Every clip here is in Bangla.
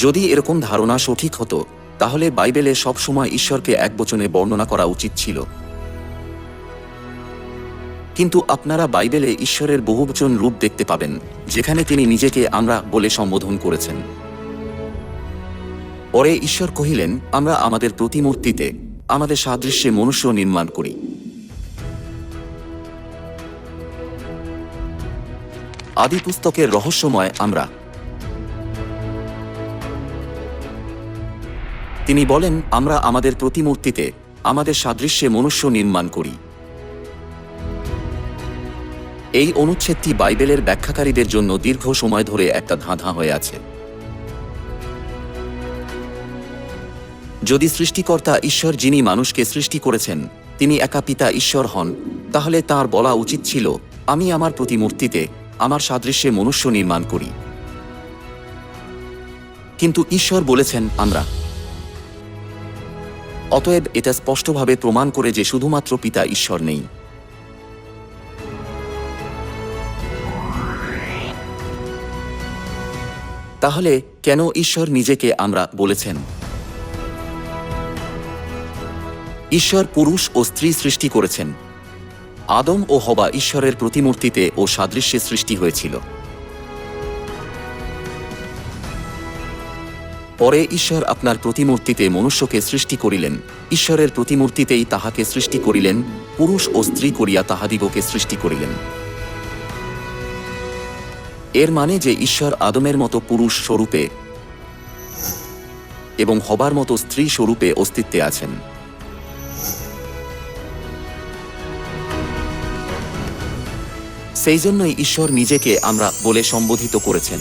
যদি এরকম ধারণা সঠিক হতো, তাহলে বাইবেলে সবসময় ঈশ্বরকে এক বচনে বর্ণনা করা উচিত ছিল। কিন্তু আপনারা বাইবেলে ঈশ্বরের বহুবচন রূপ দেখতে পাবেন, যেখানে তিনি নিজেকে আমরা বলে সম্বোধন করেছেন। পরে ঈশ্বর কহিলেন, আমরা আমাদের প্রতিমূর্তিতে, আমাদের সাদৃশ্যে মনুষ্য নির্মাণ করি। আদি পুস্তকের রহস্যময় আমরা তিনি বলেন, আমরা আমাদের প্রতিমূর্তিতে, আমাদের সাদৃশ্যে মনুষ্য নির্মাণ করি। এই অনুচ্ছেদটি বাইবেলের ব্যাখ্যাকারীদের জন্য দীর্ঘ সময় ধরে একটা ধাঁধা হয়ে আছে। যদি সৃষ্টিকর্তা ঈশ্বর যিনি মানুষকে সৃষ্টি করেছেন, তিনি একা পিতা ঈশ্বর হন, তাহলে তার বলা উচিত ছিল, আমি আমার প্রতিমূর্তিতে, আমার সাদৃশ্যে মনুষ্য নির্মাণ করি। কিন্তু ঈশ্বর বলেছেন, আমরা অতএব এটা স্পষ্টভাবে প্রমাণ করে যে শুধুমাত্র পিতা ঈশ্বর নেই। তাহলে কেন ঈশ্বর নিজেকে আমরা বলেছেন? ঈশ্বর পুরুষ ও স্ত্রী সৃষ্টি করেছেন। আদম ও হবা ঈশ্বরের প্রতিমূর্তিতে ও সাদৃশ্যে সৃষ্টি হয়েছিল। পরে ঈশ্বর আপনার প্রতিমূর্তিতে মনুষ্যকে সৃষ্টি করিলেন। ঈশ্বরের প্রতিমূর্তিতেই তাহাকে সৃষ্টি করিলেন, পুরুষ ও স্ত্রী করিয়া তাহাদিগকে সৃষ্টি করিলেন। এর মানে যে ঈশ্বর আদমের মতো পুরুষ স্বরূপে এবং হবার মতো স্ত্রী স্বরূপে অস্তিত্বে আছেন। সেই জন্যই ঈশ্বর নিজেকে আমরা বলে সম্বোধিত করেছেন।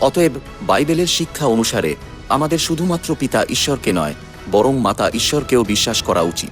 অতএব বাইবেলের শিক্ষা অনুসারে আমাদের শুধুমাত্র পিতা ঈশ্বরকে নয়, বরং মাতা ঈশ্বরকেও বিশ্বাস করা উচিত।